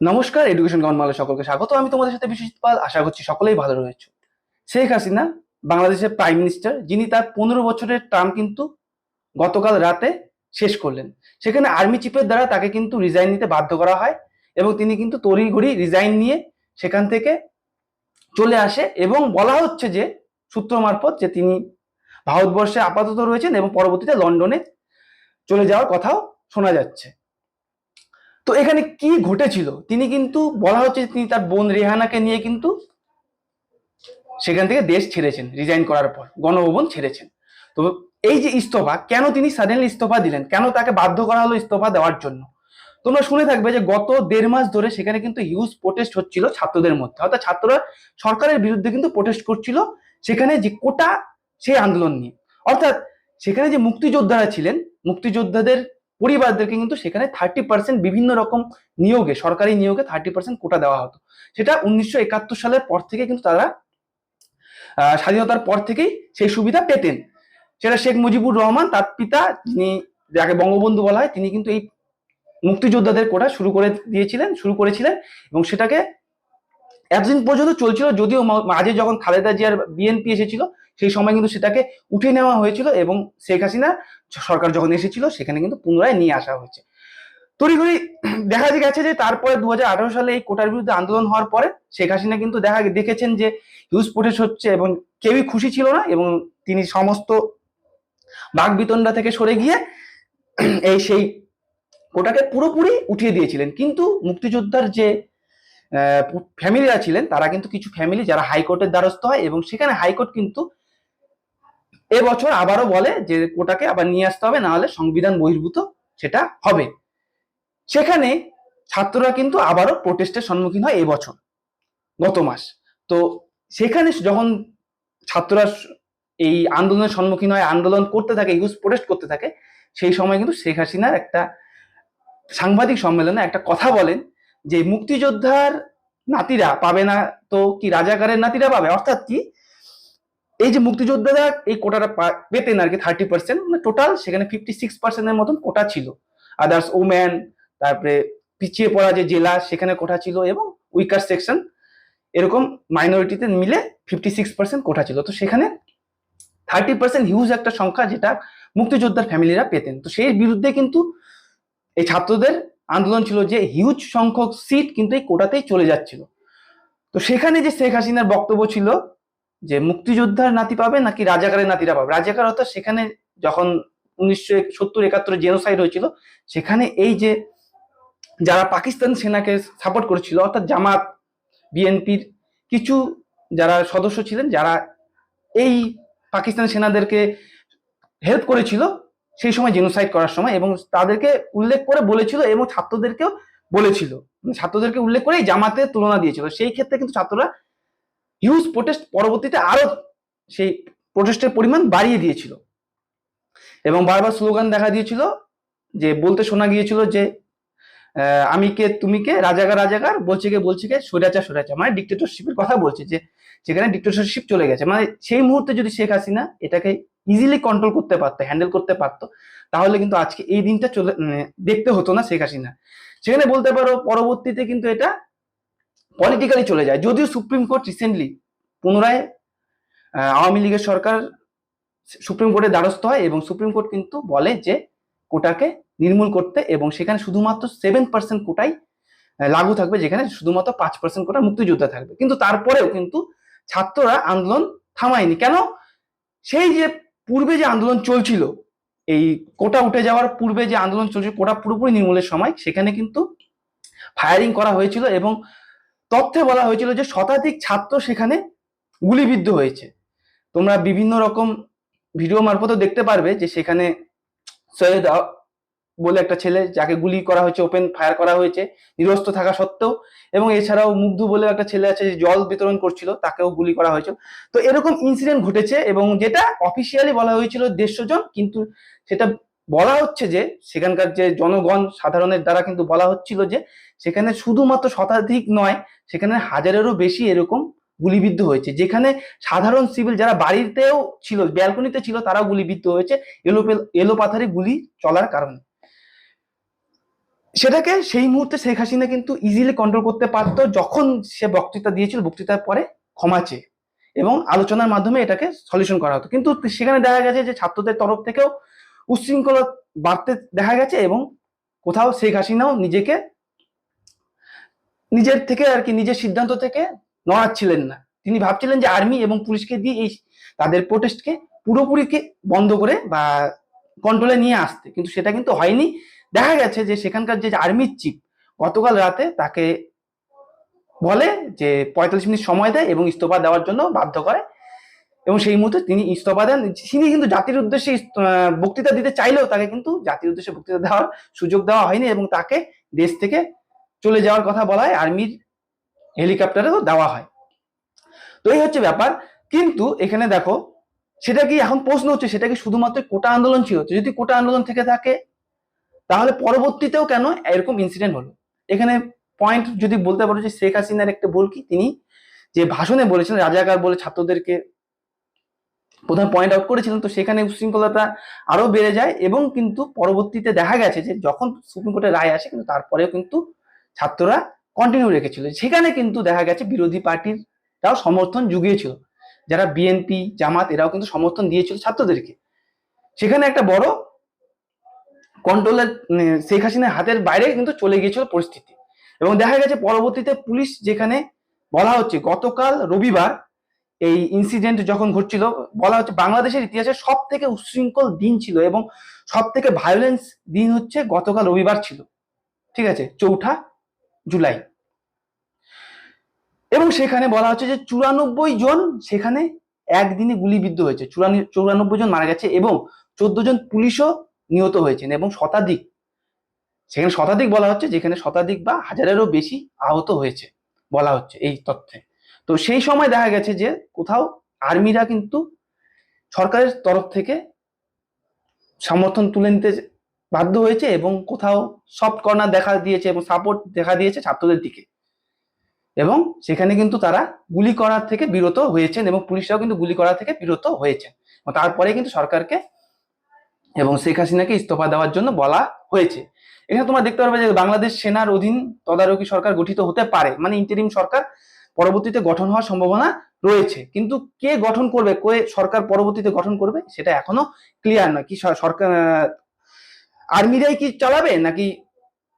নমস্কার এডুকেশন গণমালে সকলকে স্বাগত। আমি তোমাদের সাথে বিশ্বজিৎ পাল। আশা করছি সকলেই ভালো রয়েছে। শেখ হাসিনা, বাংলাদেশের প্রাইম মিনিস্টার যিনি তার পনেরো বছরের টার্ম কিন্তু গতকাল রাতে শেষ করলেন। সেখানে আর্মি চিফের দ্বারা তাকে কিন্তু রিজাইন নিতে বাধ্য করা হয় এবং তিনি কিন্তু তড়িঘড়ি রিজাইন নিয়ে সেখান থেকে চলে আসে এবং বলা হচ্ছে যে, সূত্র মারফত যে তিনি ভারতবর্ষে আপাতত রয়েছেন এবং পরবর্তীতে লন্ডনে চলে যাওয়ার কথাও শোনা যাচ্ছে। তো এখানে কি ঘটেছিল? তিনি কিন্তু বলা হচ্ছে তিনি তার বোন রেহানাকে নিয়ে কিন্তু সেখান থেকে দেশ ছেড়েছেন রিজাইন করার পর, গণভবন ছেড়েছেন। তো এই যে ইস্তফা, কেন তিনি সাডেনলি ইস্তফা দিলেন? কেন তাকে বাধ্য করা হলো ইস্তফা দেওয়ার জন্য? তোমরা শুনে থাকবে যে গত দেড় মাস ধরে সেখানে কিন্তু হিউজ প্রোটেস্ট হচ্ছিল ছাত্রদের মধ্যে। অর্থাৎ ছাত্ররা সরকারের বিরুদ্ধে কিন্তু প্রোটেস্ট করছিল সেখানে যে কোটা সেই আন্দোলন নিয়ে। অর্থাৎ সেখানে যে মুক্তিযোদ্ধারা ছিলেন, মুক্তিযোদ্ধাদের পরিবারদেরকে কিন্তু সেখানে থার্টি পার্সেন্ট বিভিন্ন রকম নিয়োগে, সরকারি নিয়োগে থার্টি পার্সেন্ট কোটা দেওয়া হতো। সেটা উনিশশো একাত্তর সালের পর থেকে কিন্তু তারা স্বাধীনতার পর থেকেই সেই সুবিধা পেতেন। সেটা শেখ মুজিবুর রহমান, তার পিতা, যিনি যাকে বঙ্গবন্ধু বলা হয়, তিনি কিন্তু এই মুক্তিযোদ্ধাদের কোটা শুরু করে দিয়েছিলেন, শুরু করেছিলেন এবং সেটাকে এতদিন পর্যন্ত চলছিল, যদিও মাঝে যখন খালেদা জিয়ার বিএনপি এসেছিল সেই সময় কিন্তু সেটাকে উঠে নেওয়া হয়েছিল এবং শেখ হাসিনা সরকার যখন এসেছিল, সেখানে কিন্তু পুনরায় নিয়ে আসা হয়েছে। তড়িঘড়ি দেখা গেছে যে তারপরে দু হাজার আঠারো সালে এই কোটার বিরুদ্ধে আন্দোলন হওয়ার পরে শেখ হাসিনা কিন্তু দেখা দেখেছেন যে হিউজ প্রোটেস্ট হচ্ছে এবং কেউই খুশি ছিল না এবং তিনি সমস্ত বাঘ বিতণ্ডা থেকে সরে গিয়ে এই সেই কোটাকে পুরোপুরি উঠিয়ে দিয়েছিলেন। কিন্তু মুক্তিযোদ্ধার যে ফ্যামিলিরা ছিলেন, তারা কিন্তু কিছু ফ্যামিলি যারা হাইকোর্টের দ্বারস্থ হয় এবং সেখানে হাইকোর্ট কিন্তু এবছর আবারও বলে যে কোটাকে আবার নিয়ে আসতে হবে না হলে সংবিধান বহির্ভূত সেটা হবে। সেখানে ছাত্ররা কিন্তু আবারও প্রোটেস্টের সম্মুখীন হয় এবছর, গত মাস। তো সেখানে যখন ছাত্ররা এই আন্দোলনের সম্মুখীন হয়, আন্দোলন করতে থাকে ইউজ প্রোটেস্ট করতে থাকে, সেই সময় কিন্তু শেখ হাসিনার একটা সাংবাদিক সম্মেলনে একটা কথা বলেন যে মুক্তিযোদ্ধার নাতিরা পাবে না, তো কি রাজাকারের নাতিরা পাবে? অর্থাৎ কি এই যে মুক্তিযোদ্ধারা এই কোটাটা পেতেন আর কি থার্টি পার্সেন্ট মানে টোটাল সেখানে ফিফটি সিক্স পার্সেন্টের মতন কোটা ছিল। আদার্স ওম্যান তারপরে পিছিয়ে পড়া যে জেলা, সেখানে কোটা ছিল এবং উইকার সেকশন এরকম মাইনরিটিতে মিলে ফিফটি সিক্স পার্সেন্ট কোটা ছিল। তো সেখানে থার্টি পার্সেন্ট হিউজ একটা সংখ্যা যেটা মুক্তিযোদ্ধার ফ্যামিলিরা পেতেন। তো সেই বিরুদ্ধে কিন্তু এই ছাত্রদের আন্দোলন ছিল যে হিউজ সংখ্যক সিট কিন্তু এই কোটাতেই চলে যাচ্ছিল। তো সেখানে যে শেখ হাসিনার বক্তব্য ছিল যে মুক্তিযোদ্ধার নাতি পাবে নাকি রাজাকারের নাতিরা পাবে? রাজাকার অর্থাৎ সেখানে যখন উনিশশো সত্তর একাত্তরে জেনোসাইড হয়েছিল, সেখানে এই যে যারা পাকিস্তান সেনাকে সাপোর্ট করেছিল, অর্থাৎ জামাত, বিএনপির কিছু যারা সদস্য ছিলেন, যারা এই পাকিস্তান সেনাদেরকে হেল্প করেছিল সেই সময় জেনোসাইড করার সময় এবং তাদেরকে উল্লেখ করে বলেছিল এবং ছাত্রদেরকেও বলেছিল। মানে ছাত্রদেরকে উল্লেখ করে জামাতে তুলনা দিয়েছিল। সেই ক্ষেত্রে কিন্তু ছাত্ররা হিউজ প্রোটেস্ট পরবর্তীতে আরও সেই প্রোটেস্টের পরিমাণ বাড়িয়ে দিয়েছিল। এবং বারবার স্লোগান দেখা দিয়েছিল যে, বলতে শোনা গিয়েছিল যে আমি কে, তুমি কে, রাজাকার রাজাকার, বলছে কে বলছে কে সৈরাচার সৈরাচার মানে ডিক্টেটরশিপের কথা বলছে যে, যেখানে ডিক্টেটরশিপ চলে গেছে। মানে সেই মুহূর্তে যদি শেখ হাসিনা এটাকে ইজিলি কন্ট্রোল করতে পারতো হ্যান্ডেল করতে পারতো, তাহলে কিন্তু আজকে এই দিনটা চলে দেখতে হতো না শেখ হাসিনা। সেখানে বলতে পারো, পরবর্তীতে কিন্তু এটা পলিটিক্যালি চলে যায়। যদিও সুপ্রিম কোর্ট রিসেন্টলি পুনরায় আওয়ামী লীগের সরকার সুপ্রিম কোর্টের দ্বারস্থ হয় এবং সুপ্রিম কোর্ট কিন্তু বলে যে কোটাকে নির্মূল করতে এবং সেখানে শুধুমাত্র সেভেন পার্সেন্ট কোটাই লাগু থাকবে, যেখানে শুধুমাত্র পাঁচ পার্সেন্ট কোটা মুক্তিযোদ্ধা থাকবে। কিন্তু তারপরেও কিন্তু ছাত্ররা আন্দোলন থামায়নি। কেন? সেই যে পূর্বে যে আন্দোলন চলছিল, এই কোটা উঠে যাওয়ার পূর্বে যে আন্দোলন চলছিল, কোটা পুরোপুরি নির্মূলের সময়, সেখানে কিন্তু ফায়ারিং করা হয়েছিল এবং তথ্যে বলা হয়েছিল যে শতাধিক ছাত্র সেখানে গুলিবিদ্ধ হয়েছে। তোমরা বিভিন্ন রকম ভিডিও মারফতও দেখতে পারবে যে সেখানে সৈয়দ বলে একটা ছেলে যাকে গুলি করা হয়েছে, ওপেন ফায়ার করা হয়েছে, নিরস্ত থাকা সত্ত্বেও এবং এছাড়াও মুগ্ধ বলে একটা ছেলে আছে যে জল বিতরণ করছিল, তাকেও গুলি করা হয়েছিল তো এরকম ইনসিডেন্ট ঘটেছে এবং যেটা অফিসিয়ালি বলা হয়েছিল দেড়শো জন, কিন্তু সেটা বলা হচ্ছে যে সেখানকার যে জনগণ সাধারণের দ্বারা কিন্তু বলা হচ্ছিল যে সেখানে শুধুমাত্র শতাধিক নয়, সেখানে হাজারেরও বেশি এরকম গুলিবিদ্ধ হয়েছে। যেখানে সাধারণ সিভিল যারা বাড়িতেও ছিল ব্যালকনিতে ছিল, তারাও গুলিবিদ্ধ হয়েছে এলো এলোপাথারি গুলি চলার কারণে। সেটাকে সেই মুহূর্তে শেখ হাসিনা কিন্তু ইজিলি কন্ট্রোল করতে পারতো যখন সে বক্তৃতা দিয়েছিল, বক্তৃতার পরে ক্ষমা চেয়ে এবং আলোচনার মাধ্যমে এটাকে সলিউশন করা হতো। কিন্তু সেখানে দেখা গেছে যে ছাত্রদের তরফ থেকেও উচ্ছৃঙ্খলা বাড়তে দেখা গেছে এবং কোথাও শেখ হাসিনাও নিজেকে নিজের থেকে আর কি নিজের সিদ্ধান্ত থেকে নড়াচ্ছিলেন না। তিনি ভাবছিলেন যে আর্মি এবং পুলিশকে দিয়ে এই তাদের প্রোটেস্টকে পুরোপুরিকে বন্ধ করে বা কন্ট্রোলে নিয়ে আসতে। কিন্তু সেটা কিন্তু হয়নি। দেখা গেছে যে সেখানকার যে আর্মির চিফ গতকাল রাতে তাকে বলে যে পঁয়তাল্লিশ মিনিট সময় দেয় এবং ইস্তফা দেওয়ার জন্য বাধ্য করে। এবং সেই মুহূর্তে তিনি ইস্তফা দেন। তিনি কিন্তু জাতির উদ্দেশ্যে বক্তৃতা দিতে চাইলেও তাকে কিন্তু জাতির উদ্দেশ্যে বক্তৃতা দেওয়ার সুযোগ দেওয়া হয়নি এবং তাকে দেশ থেকে চলে যাওয়ার কথা বলা হয় আর্মির হেলিকপ্টারেও দেওয়া হয়। তো এই হচ্ছে ব্যাপার। কিন্তু এখানে দেখো, সেটা কি এখন প্রশ্ন হচ্ছে, সেটা কি শুধুমাত্র কোটা আন্দোলন ছিল? যদি কোটা আন্দোলন থেকে থাকে, তাহলে পরবর্তীতেও কেন এরকম ইনসিডেন্ট হলো? এখানে পয়েন্ট যদি বলতে পারো যে শেখ হাসিনার একটা ভুল কি? তিনি যে ভাষণে বলেছিলেন, রাজাকার বলে ছাত্রদেরকে প্রথমে পয়েন্ট আউট করেছিলেন তো সেখানে উশৃঙ্খলতা আরও বেড়ে যায় এবং কিন্তু পরবর্তীতে দেখা গেছে যে যখন সুপ্রিম কোর্টের রায় আসে, কিন্তু তারপরেও কিন্তু ছাত্ররা কন্টিনিউ রেখেছিল। সেখানে কিন্তু দেখা গেছে বিরোধী পার্টির পার্টিরটাও সমর্থন জুগিয়েছিল। যারা বিএনপি জামাত, এরাও কিন্তু সমর্থন দিয়েছিল ছাত্রদেরকে। সেখানে একটা বড় কন্ট্রোলের শেখ হাসিনার হাতের বাইরে কিন্তু চলে গিয়েছিল পরিস্থিতি। এবং দেখা গেছে পরবর্তীতে পুলিশ যেখানে বলা হচ্ছে, গতকাল রবিবার এই ইনসিডেন্ট যখন ঘটছিল, বলা হচ্ছে বাংলাদেশের ইতিহাসে সব থেকে উশৃঙ্খল দিন ছিল এবং সব থেকে ভায়োলেন্স দিন হচ্ছে গতকাল রবিবার ছিল। ঠিক আছে? চৌঠা জুলাই। এবং সেখানে বলা হচ্ছে যে চুরানব্বই জন সেখানে একদিনে গুলিবিদ্ধ হয়েছে। চুরানব্বই জন মারা গেছে এবং চোদ্দ জন পুলিশও নিহত হয়েছেন এবং শতাধিক। সেখানে শতাধিক বলা হচ্ছে যেখানে শতাধিক বা হাজারেরও বেশি আহত হয়েছে বলা হচ্ছে এই তথ্যে। তো সেই সময় দেখা গেছে যে কোথাও আর্মিরা কিন্তু সরকারের তরফ থেকে সমর্থন তুলে নিতে বাধ্য হয়েছে এবং কোথাও সফট কর্নার দেখা দিয়েছে এবং সাপোর্ট দেখা দিয়েছে ছাত্রদের দিকে। এবং সেখানে কিন্তু তারা গুলি করার থেকে বিরত হয়েছেন এবং পুলিশরাও কিন্তু গুলি করা থেকে বিরত হয়েছেন। তারপরে কিন্তু সরকারকে এবং শেখ হাসিনাকে ইস্তফা দেওয়ার জন্য বলা হয়েছে। এখানে তোমরা দেখতে পারবে যে বাংলাদেশ সেনার অধীন তদারকি সরকার গঠিত হতে পারে। মানে ইন্টারিম সরকার পরবর্তীতে গঠন হওয়ার সম্ভাবনা রয়েছে। কিন্তু কে গঠন করবে, কে সরকার পরবর্তীতে গঠন করবে, সেটা এখনও ক্লিয়ার নয়। কি সরকার আর্মিরাই কি চালাবে, নাকি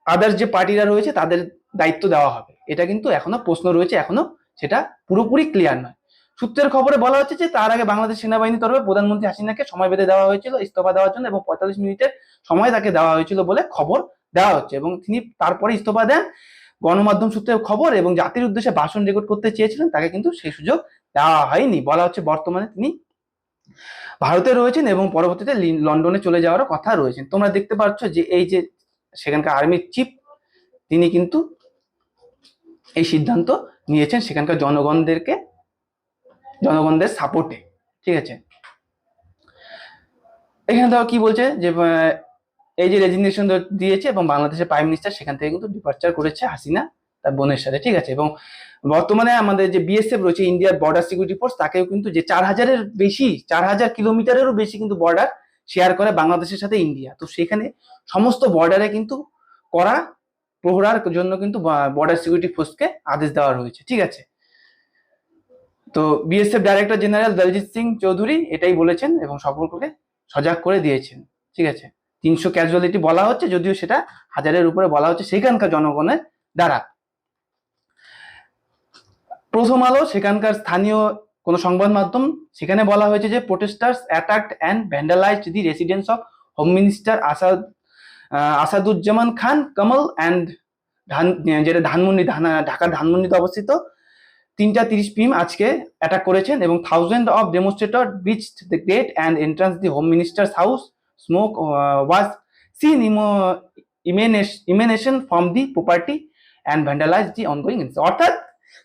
আদার্স যে পার্টিরা রয়েছে, তাদের দায়িত্ব দেওয়া হবে? এটা কিন্তু এখনও প্রশ্ন রয়েছে, এখনও সেটা পুরোপুরি ক্লিয়ার নয়। সূত্রের খবরে বলা হচ্ছে যে, তার আগে বাংলাদেশ সেনাবাহিনীর তরফে প্রধানমন্ত্রী হাসিনাকে সময় বেঁধে দেওয়া হয়েছিল, ইস্তফা দেওয়ার জন্য এবং পঁয়তাল্লিশ মিনিটের সময় তাকে দেওয়া হয়েছিল বলে খবর দেওয়া হচ্ছে এবং তিনি তারপরে ইস্তফা দেন। গণমাধ্যম সূত্রে খবর এবং জাতির উদ্দেশ্যে ভাষণ রেকর্ড করতে চেয়েছিলেন, তাকে কিন্তু সেই সুযোগ দেওয়া হয়নি। বলা হচ্ছে বর্তমানে তিনি ভারতে রয়েছেন এবং পরবর্তীতে লন্ডনে চলে যাওয়ারও কথা রয়েছেন। তোমরা দেখতে পাচ্ছ যে এই যে সেখানকার আর্মির চিফ তিনি কিন্তু এই সিদ্ধান্ত নিয়েছেন সেখানকার জনগণদেরকে, জনগণদের সাপোর্টে ঠিক আছে? এখানে ধরো কি বলছে যে এই যে রেজিগনেশন দিয়েছে এবং বাংলাদেশের প্রাইম মিনিস্টার সেখান থেকে কিন্তু ডিপার্চার করেছে হাসিনা, তার বোনের সাথে, ঠিক আছে? এবং বর্তমানে আমাদের যে বিএসএফ রয়েছে ইন্ডিয়ার বর্ডার সিকিউরিটি ফোর্স তাকেও কিন্তু যে চার হাজারের বেশি, চার হাজার কিলোমিটারেরও বেশি কিন্তু বর্ডার শেয়ার করে বাংলাদেশের সাথে ইন্ডিয়া তো সেখানে সমস্ত বর্ডারে কিন্তু করা, প্রহরার জন্য কিন্তু বর্ডার সিকিউরিটি ফোর্সকে আদেশ দেওয়া রয়েছে, ঠিক আছে? তো BSF director general Daljit Singh Chowdhury এটাই বলেছেন এবং সকলকে সজাগ করে দিয়েছেন, ঠিক আছে? তিনশো ক্যাজুয়ালিটি বলা হচ্ছে, যদিও সেটা হাজারের উপরে বলা হচ্ছে সেখানকার জনগণের দ্বারা। প্রথম আলো, সেখানকার স্থানীয় কোনো সংবাদ মাধ্যম, সেখানে বলা হয়েছে যে protesters attacked and vandalised the residence of home minister Asad Asaduzzaman Khan Kamal and ধান যেটা ধানমন্ডি, ধান, ঢাকার ধানমন্ডিতে অবস্থিত। তিনটা তিরিশ পিএম আজকে অ্যাটাক করেছেন এবং thousand of demonstrator breach the gate and entrance the home minister's house smoke was seen emanation from the property and vandalise the ongoing অর্থাৎ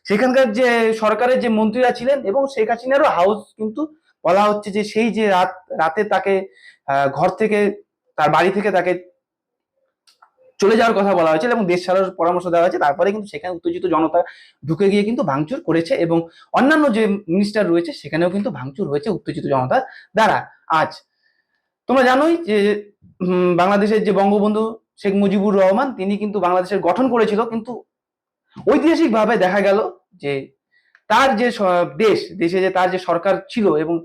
সেখানকার যে সরকারের যে মন্ত্রীরা ছিলেন এবং শেখ হাসিনারও হাউস কিন্তু বলা হচ্ছে যে সেই যে রাত, রাতে তাকে ঘর থেকে, তার বাড়ি থেকে তাকে চলে যাওয়ার কথা বলা হয়েছিল এবং দেশ ছাড়ার পরামর্শ দেওয়া হয়েছে। তারপরে কিন্তু সেখানে উত্তেজিত জনতা ঢুকে গিয়ে কিন্তু ভাঙচুর করেছে এবং অন্যান্য যে মিনিস্টার রয়েছে সেখানেও কিন্তু ভাঙচুর হয়েছে উত্তেজিত জনতার দ্বারা। আজ তোমরা জানোই যে বাংলাদেশের যে বঙ্গবন্ধু শেখ মুজিবুর রহমান, তিনি কিন্তু বাংলাদেশের গঠন করেছিল, কিন্তু ঐতিহাসিকভাবে দেখা গেল যে তার যে দেশ, দেশে যে তার যে সরকার ছিল এবং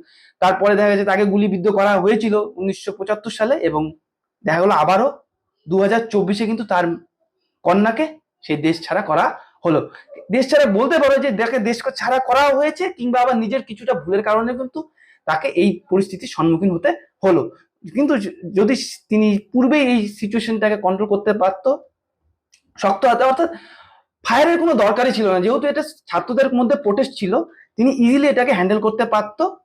তারপরে দেখা গেছে তাকে গুলিবিদ্ধ করা হয়েছিল উনিশশো পঁচাত্তর সালে এবং দেখা গেলো আবারও দু হাজার চব্বিশে কিন্তু তার কন্যাকে সেই দেশ ছাড়া করা হলো। দেশ ছাড়া বলতে পারো যে দেখে দেশ ছাড়া করা হয়েছে কিংবা আবার নিজের কিছুটা ভুলের কারণে কিন্তু তাকে এই পরিস্থিতির সম্মুখীন হতে হলো। কিন্তু যদি তিনি পূর্বে এই সিচুয়েশনটাকে কন্ট্রোল করতে পারতো, শক্ত হাতে, অর্থাৎ ফায়ারের কোনো দরকারই ছিল না। যেহেতু এটা ছাত্রদের মধ্যে প্রোটেস্ট ছিল, তিনি ইজিলি এটাকে হ্যান্ডেল করতে পারতো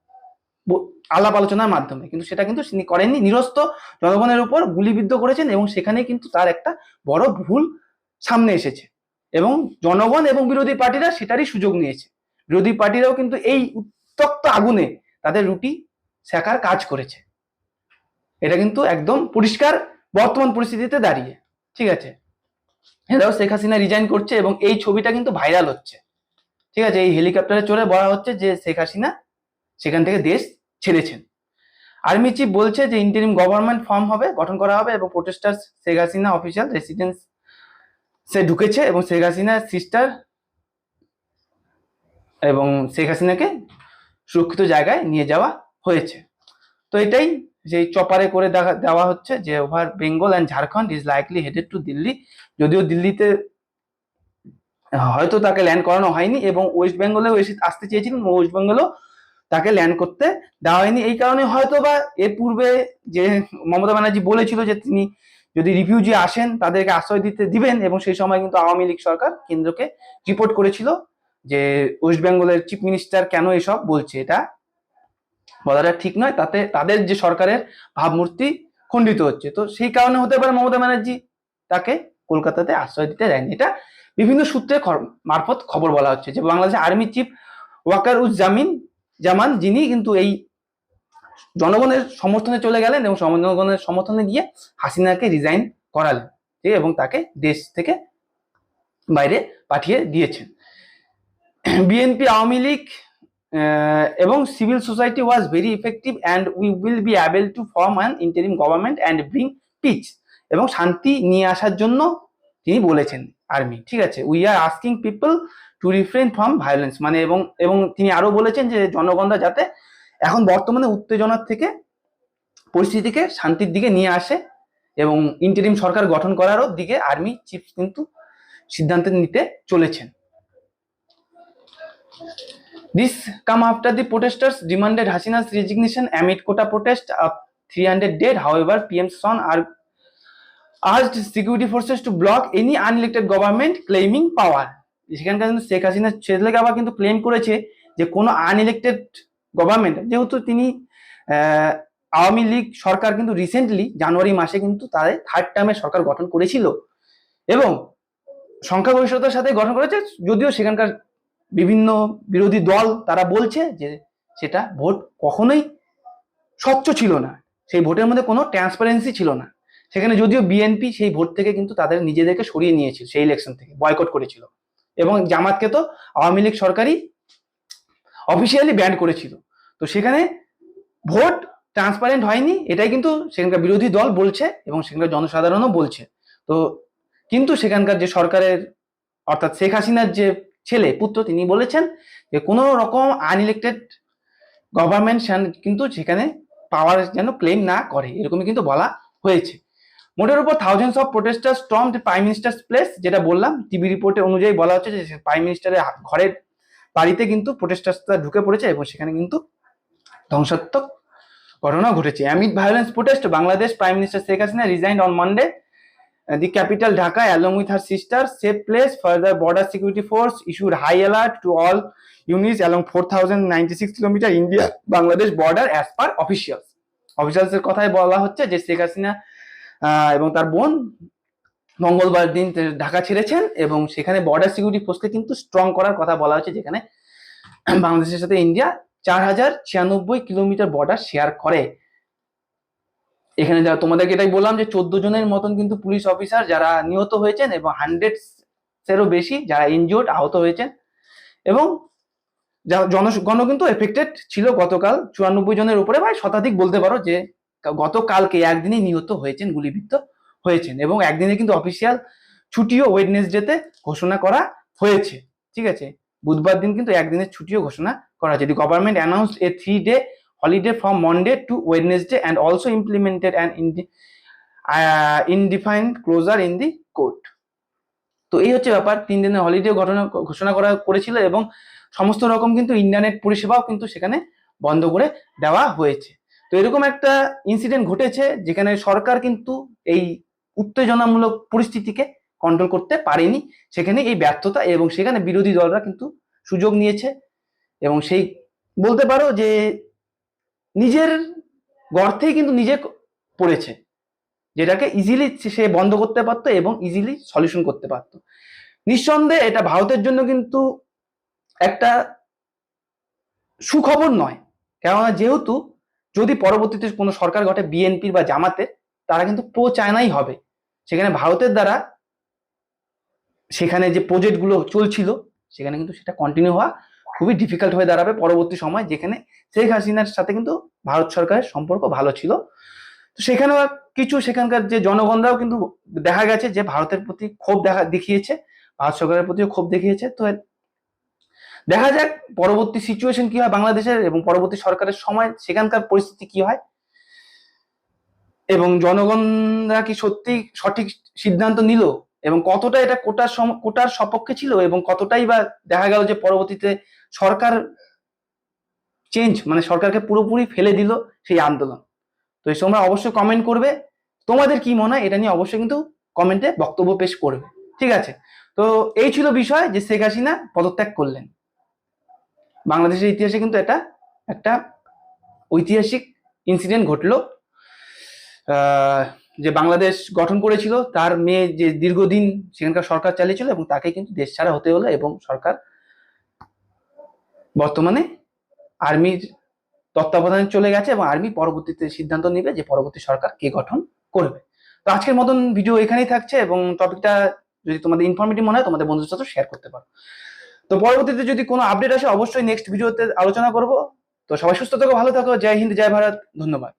আলাপ আলোচনার মাধ্যমে। কিন্তু সেটা কিন্তু তিনি করেননি। নিরস্ত জনগণের উপর গুলিবিদ্ধ করেছেন এবং সেখানে কিন্তু তার একটা বড় ভুল সামনে এসেছে। এবং জনগণ এবং বিরোধী পার্টিরা সেটারই সুযোগ নিয়েছে। বিরোধী পার্টিরাও কিন্তু এই উত্তপ্ত আগুনে তাদের রুটি শেখার কাজ করেছে। এটা কিন্তু একদম পরিষ্কার বর্তমান পরিস্থিতিতে দাঁড়িয়ে। ঠিক আছে? এরাও শেখ হাসিনা রিজাইন করছে এবং এই ছবিটা কিন্তু ভাইরাল হচ্ছে। ঠিক আছে? এই হেলিকপ্টারে চড়ে বলা হচ্ছে যে শেখ হাসিনা সেখান থেকে দেশ ছেড়েছেন। আর্মি চিফ বলছে যে ইন্টারিম গভর্নমেন্ট ফর্ম হবে, গঠন করা হবে এবং protester Sheikh Hasina official residence সে ঢুকেছে এবং শেখ হাসিনার সিস্টার এবং শেখ হাসিনাকে সুরক্ষিত জায়গায় নিয়ে যাওয়া হয়েছে। তো এটাই যে চপারে করে দেওয়া হচ্ছে যে over Bengal and Jharkhand is likely headed to Delhi. যদিও দিল্লিতে হয়তো তাকে ল্যান্ড করানো হয়নি এবং ওয়েস্ট বেঙ্গলেও এসে আসতে চেয়েছিলেন ওয়েস্ট বেঙ্গলেও তাকে ল্যান্ড করতে দেওয়া হয়নি। এই কারণে হয়তো বা এর পূর্বে যে মমতা ব্যানার্জি বলেছিল যে তিনি যদি রিফিউজি আসেন, তাদেরকে আশ্রয় দিতে দিবেন এবং সেই সময় কিন্তু আওয়ামী লীগ সরকার কেন্দ্রকে রিপোর্ট করেছিল যে ওয়েস্ট বেঙ্গলের চিফ মিনিস্টার কেন এসব বলছে এটা। বলাটা ঠিক নয়, তাতে তাদের যে সরকারের ভাবমূর্তি খণ্ডিত হচ্ছে। তো সেই কারণে হতে পারে মমতা ব্যানার্জি তাকে কলকাতাতে আশ্রয় দিতে দেয়নি। এটা বিভিন্ন সূত্রে মারফত খবর বলা হচ্ছে যে বাংলাদেশের আর্মি চিফ ওয়াকার উজ জামিন জামান, যিনি কিন্তু এই জনগণের সমর্থনে চলে গেলেন এবং জনগণের সমর্থনে গিয়ে হাসিনাকে রিজাইন করালেন এবং তাকে দেশ থেকে বাইরে পাঠিয়ে দিয়েছেন। বিএনপি আওয়ামী লীগ এবং civil society was very effective and we will be able to form an interim government and bring peace এবং শান্তি নিয়ে আসার জন্য তিনি বলেছেন আর্মি ঠিক আছে? We are asking people to refrain from violence মানে এবং এবং তিনি আরও বলেছেন যে জনগণরা যাতে এখন বর্তমানে উত্তেজনার থেকে পরিস্থিতিকে শান্তির দিকে নিয়ে আসে এবং ইন্টারিম সরকার গঠন করারও দিকে আর্মি চিফ কিন্তু সিদ্ধান্ত নিতে চলেছেন। This come after the protesters demanded Hasina's resignation amid quota protest of 300 dead. However, PM's son are urged security forces to block any unelected government claiming power. সেখানকার কিন্তু শেখ হাসিনা ছেলেকে আবার কিন্তু ক্লেম করেছে যে কোনো আনইলেক্টেড গভর্নমেন্ট যেহেতু তিনি আওয়ামী লীগ সরকার কিন্তু রিসেন্টলি জানুয়ারি মাসে কিন্তু তাদের থার্ড টার্মে সরকার গঠন করেছিল এবং সংখ্যাগরিষ্ঠতার সাথে গঠন করেছে যদিও সেখানকার বিভিন্ন বিরোধী দল তারা বলছে যে সেটা ভোট কখনোই স্বচ্ছ ছিল না। সেই ভোটের মধ্যে কোনো ট্রান্সপারেন্সি ছিল না। সেখানে যদিও বিএনপি সেই ভোট থেকে কিন্তু তাদের নিজেদেরকে সরিয়ে নিয়েছিল, সেই ইলেকশন থেকে বয়কট করেছিল। এবং জামাতকে তো আওয়ামী লীগ সরকারই অফিসিয়ালি ব্যান্ড করেছিল। তো সেখানে ভোট ট্রান্সপারেন্ট হয়নি, এটাই কিন্তু সেখানকার বিরোধী দল বলছে এবং সেখানকার জনসাধারণও বলছে। তো কিন্তু সেখানকার যে সরকারের অর্থাৎ শেখ হাসিনার যে ছেলে, পুত্র তিনি বলেছেন যে, কোনো রকম আনইলেক্টেড গভর্নমেন্ট কিন্তু সেখানে পাওয়ার যেন ক্লেম না করে, এরকমই কিন্তু বলা হয়েছে। মোটের উপর thousands of protester storm prime minister's place যেটা বললাম টিভি রিপোর্টে অনুযায়ী বলা হচ্ছে যে প্রাইম মিনিস্টারের ঘরের বাড়িতে কিন্তু প্রোটেস্টার্সরা ঢুকে পড়েছে এবং সেখানে কিন্তু ধ্বংসাত্মক ঘটনা ঘটেছে। Amid violence protest Bangladesh prime minister Sheikh Hasina resigned on Monday the capital Dhaka, along with her sister, safe place. Further, border security force issued high alert to all units along 4,096 kilometer India Bangladesh border as per officials. Officials এর কথাই বলা হচ্ছে যে শেখ হাসিনা এবং তার বোন মঙ্গলবার দিন ঢাকা ছেড়েছেন এবং সেখানে বর্ডার সিকিউরিটি ফোর্সকে কিন্তু স্ট্রং করার কথা বলা হচ্ছে যেখানে বাংলাদেশের সাথে ইন্ডিয়া চার হাজার ছিয়ানব্বই কিলোমিটার বর্ডার শেয়ার করে এখানে যারা তোমাদেরকে এটাই বললাম যে চোদ্দ জনের মতন কিন্তু পুলিশ অফিসার যারা নিহত হয়েছেন এবং হান্ড্রেড এরও বেশি যারা ইনজিওর্ড আহত হয়েছেন। এবং জনগণ কিন্তু এফেক্টেড ছিল গতকাল চুরানব্বই জনের উপরে প্রায় শতাধিক বলতে পারো যে গতকালকে একদিনই নিহত হয়েছেন, গুলিবিদ্ধ হয়েছেন এবং একদিনে কিন্তু অফিসিয়াল ছুটিও ওয়েডনেসডেতে ঘোষণা করা হয়েছে, ঠিক আছে? বুধবার দিন কিন্তু একদিনের ছুটিও ঘোষণা করা হয়েছে। The government announce a three day holiday from Monday to Wednesday and also implemented and indefinite closure in the court তো এই হচ্ছে ব্যাপার। তিন দিনের হলিডে ঘটনা, ঘোষণা করা করেছিল এবং সমস্ত রকম কিন্তু ইন্টারনেট পরিষেবাও কিন্তু সেখানে বন্ধ করে দেওয়া হয়েছে। তো এরকম একটা ইনসিডেন্ট ঘটেছে যেখানে সরকার কিন্তু এই উত্তেজনামূলক পরিস্থিতিকে কন্ট্রোল করতে পারেনি। সেখানে এই ব্যর্থতা এবং সেখানে বিরোধী দলরা কিন্তু সুযোগ নিয়েছে এবং সেই বলতে পারো যে নিজের গর্তেই কিন্তু নিজে পড়েছে, যেটাকে ইজিলি সে বন্ধ করতে পারতো এবং ইজিলি সলিউশন করতে পারতো। নিঃসন্দেহে এটা ভারতের জন্য কিন্তু একটা সুখবর নয়। কেননা যেহেতু যদি পরবর্তীতে কোনো সরকার ঘটে বিএনপির বা জামাতের তারা কিন্তু প্রো চায়নাই হবে। সেখানে ভারতের দ্বারা সেখানে যে প্রজেক্টগুলো চলছিল, সেখানে কিন্তু সেটা কন্টিনিউ হওয়া খুবই ডিফিকাল্ট হয়ে দাঁড়াবে পরবর্তী সময়, যেখানে শেখ হাসিনার সাথে কিন্তু ভারত সরকারের সম্পর্ক ভালো ছিল। তো সেখানেও কিছু সেখানকার যে জনগণরাও কিন্তু দেখা গেছে যে ভারতের প্রতি ক্ষোভ দেখা দেখিয়েছে, ভারত সরকারের প্রতিও ক্ষোভ দেখিয়েছে। তো দেখা যাক পরবর্তী সিচুয়েশন কি হয় বাংলাদেশের এবং পরবর্তী সরকারের সময় সেখানকার পরিস্থিতি কি হয়। এবং জনগণরা কি সত্যি সঠিক সিদ্ধান্ত নিল এবং কতটা এটা কোটার কোটার সপক্ষে ছিল এবং কতটাই বা দেখা গেল যে পরবর্তীতে সরকার চেঞ্জ মানে সরকারকে পুরোপুরি ফেলে দিল সেই আন্দোলন। তো এই তোমরা অবশ্যই কমেন্ট করবে। তোমাদের কি মনে হয়? এটা নিয়ে অবশ্যই কিন্তু কমেন্টে বক্তব্য পেশ করবে। ঠিক আছে? তো এই ছিল বিষয় যে শেখ হাসিনা পদত্যাগ করলেন। বাংলাদেশের ইতিহাসে কিন্তু এটা একটা ঐতিহাসিক ইনসিডেন্ট ঘটলো। যে বাংলাদেশ গঠন করেছিল, তার মেয়ে যে দীর্ঘদিন সেখানকার সরকার চালিয়েছিল এবং তাকে কিন্তু দেশ ছাড়া হতে হলো এবং সরকার বর্তমানে আর্মির তত্ত্বাবধানে চলে গেছে এবং আর্মি পরবর্তীতে সিদ্ধান্ত নেবে যে পরবর্তী সরকার কে গঠন করবে। তো আজকের মতন ভিডিও এখানেই থাকছে এবং টপিকটা যদি তোমাদের ইনফরমেটিভ মনে হয়, তোমাদের বন্ধুদের সাথে শেয়ার করতে পারো। তো পরবর্তীতে যদি কোনো আপডেট আসে, অবশ্যই নেক্সট ভিডিওতে আলোচনা করব। তো সবাই সুস্থ থাকো, ভালো থাকো, জয় হিন্দ, জয় ভারত, ধন্যবাদ।